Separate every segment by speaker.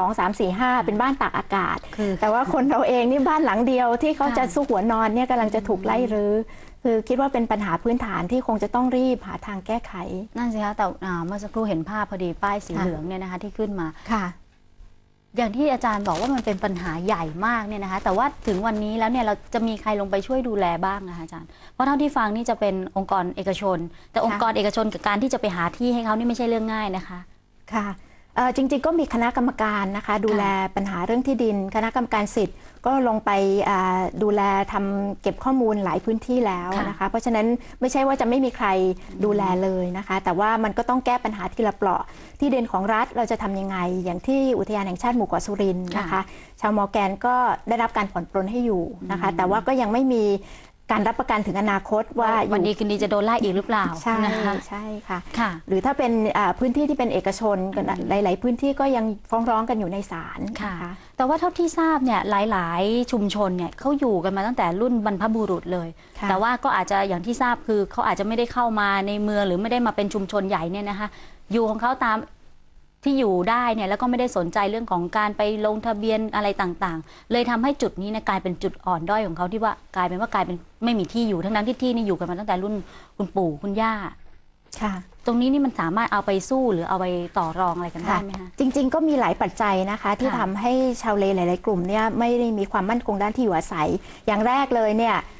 Speaker 1: สองสามสี่ห้าเป็นบ้านตากอากาศ
Speaker 2: คือ
Speaker 1: แต่ว่าคนเราเองนี่บ้านหลังเดียวที่เขา
Speaker 2: ค่ะ
Speaker 1: จะสู้หัวนอนเนี่ยกำลังจะถูกไล่รื้อคือคิดว่าเป็นปัญหาพื้นฐานที่คงจะต้องรีบหาทางแก้ไข
Speaker 2: นั่นสิคะแต่อ่าเมื่อสักครู่เห็นภาพพอดีป้ายสี
Speaker 1: ค่ะ
Speaker 2: เหลืองเนี่ยนะคะที่ขึ้นมา
Speaker 1: ค่ะ
Speaker 2: อย่างที่อาจารย์บอกว่ามันเป็นปัญหาใหญ่มากเนี่ยนะคะ แต่ว่าถึงวันนี้แล้วเนี่ยเราจะมีใครลงไปช่วยดูแลบ้างนะคะอาจารย์เพราะเท่าที่ฟังนี่จะเป็นองค์กรเอกชน แต่องค์กรเอกชนกับการที่จะไปหาที่ให้เขานี่ไม่ใช่เรื่องง่ายนะคะ
Speaker 1: ค่ะเอ่อ จริงๆ ก็มีคณะกรรมการนะคะ ดูแลปัญหาเรื่องที่ดิน คณะกรรมการสิทธิ์ก็ลงไปอ่าดูแลทำเก็บข้อมูลหลายพื้นที่แล้ว
Speaker 2: ค่ะ
Speaker 1: นะคะ เพราะฉะนั้นไม่ใช่ว่าจะไม่มีใครดูแลเลยนะคะ แต่ว่ามันก็ต้องแก้ปัญหาทีละเปราะ ที่ดินของรัฐเราจะทำยังไง อย่างที่อุทยานแห่งชาติหมู่เกาะสุรินทร์นะคะ ชาวมอร์แกนก็ได้รับการผ่อนปรนให้อยู่นะคะ แต่ว่าก็ยังไม่มี การรับประกันถึงอนาคตว่าอ
Speaker 2: วัน
Speaker 1: ยู่
Speaker 2: ดีคืนดีจะโดนไล่อีกหรือเปล่า
Speaker 1: ใช่
Speaker 2: นะคะ
Speaker 1: ใช่ค่ะ
Speaker 2: ค่ะ
Speaker 1: หรือถ้าเป็นอ่าพื้นที่ที่เป็นเอกชนก็หลาย ๆ พื้นที่ก็ยังฟ้องร้องกันอยู่ในศาล
Speaker 2: ค่ะ
Speaker 1: นะคะ
Speaker 2: แต่ว่าเท่าที่ทราบเนี่ยหลาย ๆ ชุมชนเนี่ยเขาอยู่กันมาตั้งแต่รุ่นบรรพบุรุษเลย
Speaker 1: ค่ะ
Speaker 2: แต่ว่าก็อาจจะอย่างที่ทราบคือเขาอาจจะไม่ได้เข้ามาในเมืองหรือไม่ได้มาเป็นชุมชนใหญ่เนี่ยนะคะอยู่ของเขาตาม ที่อยู่ได้เนี่ยแล้วก็ไม่ได้สนใจเรื่องของการไปลงทะเบียนอะไรต่างๆ เลยทำให้จุดนี้เนยกลายเป็นจุดอ่อนด้อยของเขาที่ว่ากลายเป็นว่ากลายเป็นไม่มีที่อยู่ทั้งนั้นที่ที่นี่อยู่กันมาตั้งแต่รุ่นคุณปู่คุณย่า
Speaker 1: ค่ะ
Speaker 2: ตรงนี้นี่มันสามารถเอาไปสู้หรือเอาไปต่อรองอะไรกันได้ไหมคะ
Speaker 1: จริง ๆ ก็มีหลายปัจจัยนะคะ ที่
Speaker 2: ค่ะ
Speaker 1: ทำให้ชาวเลหลาย ๆ กลุ่มเนี่ยไม่ได้มีความมั่นคงด้านที่อยู่อาศัย อย่างแรกเลยเนี่ยเอ่อ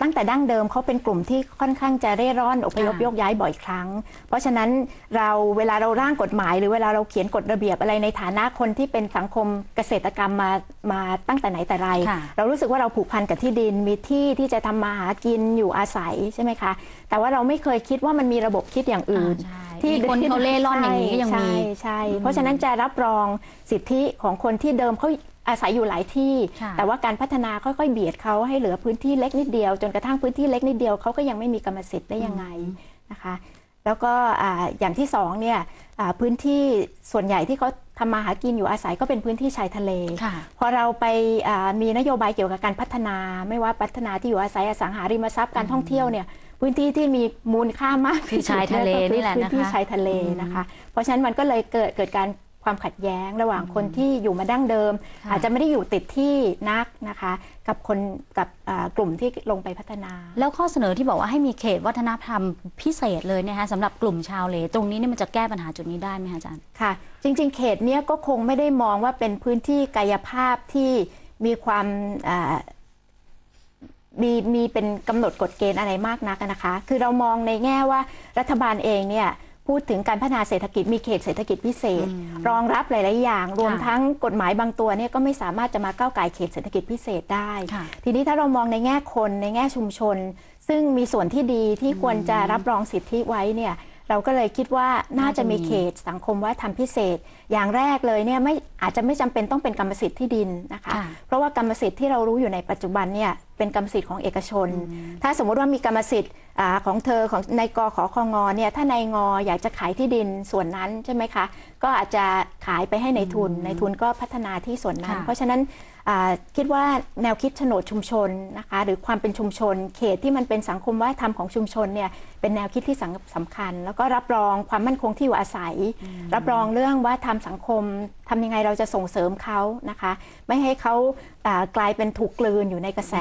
Speaker 1: ตั้งแต่ดั้งเดิมเขาเป็นกลุ่มที่ค่อนข้างจะเร่ร่อนอพยพ
Speaker 2: ค่ะ
Speaker 1: โยกย้ายบ่อยครั้ง เพราะฉะนั้นเราเวลาเราร่างกฎหมาย หรือเวลาเราเขียนกฎระเบียบอะไรในฐานะคนที่เป็นสังคมเกษตรกรรมมามาตั้งแต่ไหนแต่ไร
Speaker 2: ค่ะ
Speaker 1: เรารู้สึกว่าเราผูกพันกับที่ดินมีที่ที่จะทำมาหากินอยู่อาศัยใช่ไหมคะ แต่ว่าเราไม่เคยคิดว่ามันมีระบบคิดอย่างอื่น
Speaker 2: อ่าใช่มีคนเขาเล่ร่อนอย่างนี้ก็ยังมี
Speaker 1: ใช่ใช่เพราะฉะนั้นจะรับรองสิทธิของคนที่เดิมเขาอาศัยอยู่หลายที่
Speaker 2: ค่ะ
Speaker 1: แต่ว่าการพัฒนาค่อยๆเบียดเขาให้เหลือพื้นที่เล็กนิดเดียว จนกระทั่งพื้นที่เล็กนิดเดียวเขาก็ยังไม่มีกรรมสิทธิ์ได้ยังไงนะคะ แล้วก็อ่าอย่างที่สองเนี่ยอ่าพื้นที่ส่วนใหญ่ที่เขาทำมาหากินอยู่อาศัยก็เป็นพื้นที่ชายทะเล
Speaker 2: ค่ะ
Speaker 1: พอเราไปอ่ามีนโยบายเกี่ยวกับการพัฒนา ไม่ว่าพัฒนาที่อยู่อาศัยอสังหาริมทรัพย์การท่องเที่ยวเนี่ย พื้นที่ที่มีมูลค่ามาก
Speaker 2: คือ
Speaker 1: ที่สุด
Speaker 2: ชายทะเล
Speaker 1: ก็คือ
Speaker 2: นี่แหละ
Speaker 1: พื้นที่
Speaker 2: นะคะ
Speaker 1: ชายทะเลนะคะ เพราะฉะนั้นมันก็เลยเกิดเกิดการความขัดแย้งระหว่างคนที่อยู่มาดั้งเดิม
Speaker 2: ค่ะ
Speaker 1: อาจจะไม่ได้อยู่ติดที่นักนะคะ กับคนกับอ่ากลุ่มที่ลงไปพัฒนา
Speaker 2: แล้วข้อเสนอที่บอกว่าให้มีเขตวัฒนธรรมพิเศษเลยเนะคะสำหรับกลุ่มชาวเลตรงนี้นี่มันจะแก้ปัญหาจุดนี้ได้ไหมคะอาจารย์
Speaker 1: ค่ะ จริง ๆ เขตเนี้ยก็คงไม่ได้มองว่าเป็นพื้นที่กายภาพที่มีความอ่า มีมีเป็นกำหนดกฎเกณฑ์อะไรมากนักนะคะ คือเรามองในแง่ว่ารัฐบาลเองเนี่ยพูดถึงการพัฒนาเศรษฐกิจมีเขตเศรษฐกิจพิเศษ รองรับหลาย ๆ อย่าง รวมทั้งกฎหมายบางตัวเนี่ยก็ไม่สามารถจะมาก้าวไก่ายเขตเศรษฐกิจพิเศษได้
Speaker 2: ค่ะ
Speaker 1: ทีนี้ถ้าเรามองในแง่คนในแง่ชุมชน ซึ่งมีส่วนที่ดีที่ควรจะรับรองสิทธิไว้เนี่ย เราก็เลยคิดว่าน่าจะมีเขตสังคมวัฒนธรรมพิเศษ อย่างแรกเลยเนี่ยไม่อาจจะไม่จำเป็นต้องเป็นกรรมสิทธิ์ที่ดินนะคะ
Speaker 2: ค่ะ
Speaker 1: เพราะว่ากรรมสิทธิ์ที่เรารู้อยู่ในปัจจุบันเนี่ยเป็นกรรมสิทธิ์ของเอกชน ถ้าสมมุติว่ามีกรรมสิทธิ์อาของเธอของในกขอคองอเนี่ยถ้านายงออยากจะขายที่ดินส่วนนั้นใช่ไหมคะ ก็อาจจะขายไปให้ในายทุนในายทุนก็พัฒนาที่ส่วนนั้น
Speaker 2: ค่ะ
Speaker 1: เพราะฉะนั้นอ่า คิดว่าแนวคิดโฉนดชุมชนนะคะหรือความเป็นชุมชน เขตที่มันเป็นสังคมวัฒนธรรมของชุมชนเนี่ยเป็นแนวคิดที่สำสำคัญ แล้วก็รับรองความมั่นคงที่อยู่อาศัย รับรองเรื่องว่าทำสังคมทำยังไงเราจะส่งเสริมเขานะคะ ไม่ให้เขาอ่ากลายเป็นถูกกลืนอยู่ในกระแส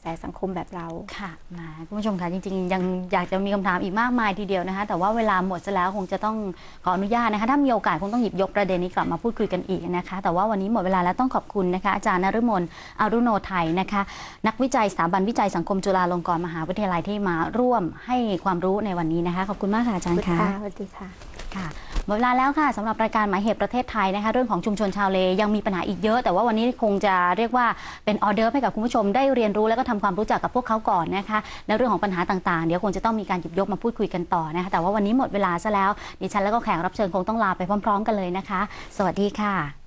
Speaker 1: แสสังคมแบบเรา
Speaker 2: ค่ะมาคุณผู้ชมคะจริงๆ ยังอยากจะมีคำถามอีกมากมายทีเดียวนะคะ แต่ว่าเวลาหมดซะแล้วคงจะต้องขออนุญาตนะคะ ถ้ามีโอกาสคงต้องหยิบยกประเด็นนี้กลับมาพูดคุยกันอีกนะคะ แต่ว่าวันนี้หมดเวลาแล้วต้องขอบคุณนะคะ อาจารย์นฤมลอารุโนไทยนะคะ นักวิจัยสถาบันวิจัยสังคมจุฬาลงกรณ์มหาวิทยาลัยที่มาร่วมให้ความรู้ในวันนี้นะคะ ขอบคุณมากค่ะอาจารย์ค่ะ
Speaker 1: สวัสดีค่ะ
Speaker 2: ค่ะหมดเวลาแล้วค่ะสำหรับรายการหมายเหตุประเทศไทยนะคะเรื่องของชุมชนชาวเลยังมีปัญหาอีกเยอะ แต่ว่าวันนี้คงจะเรียกว่าเป็นออเดอร์ให้กับคุณผู้ชมได้เรียนรู้ แล้วก็ทำความรู้จักกับพวกเขาก่อนนะคะและเรื่องของปัญหาต่างๆ เดี๋ยวคงจะต้องมีการหยิบยกมาพูดคุยกันต่อนะคะแต่ว่าวันนี้หมดเวลาซะแล้วดิฉันแล้วก็แขกรับเชิญคงต้องลาไปพร้อม ๆ กันเลยนะคะ สวัสดีค่ะ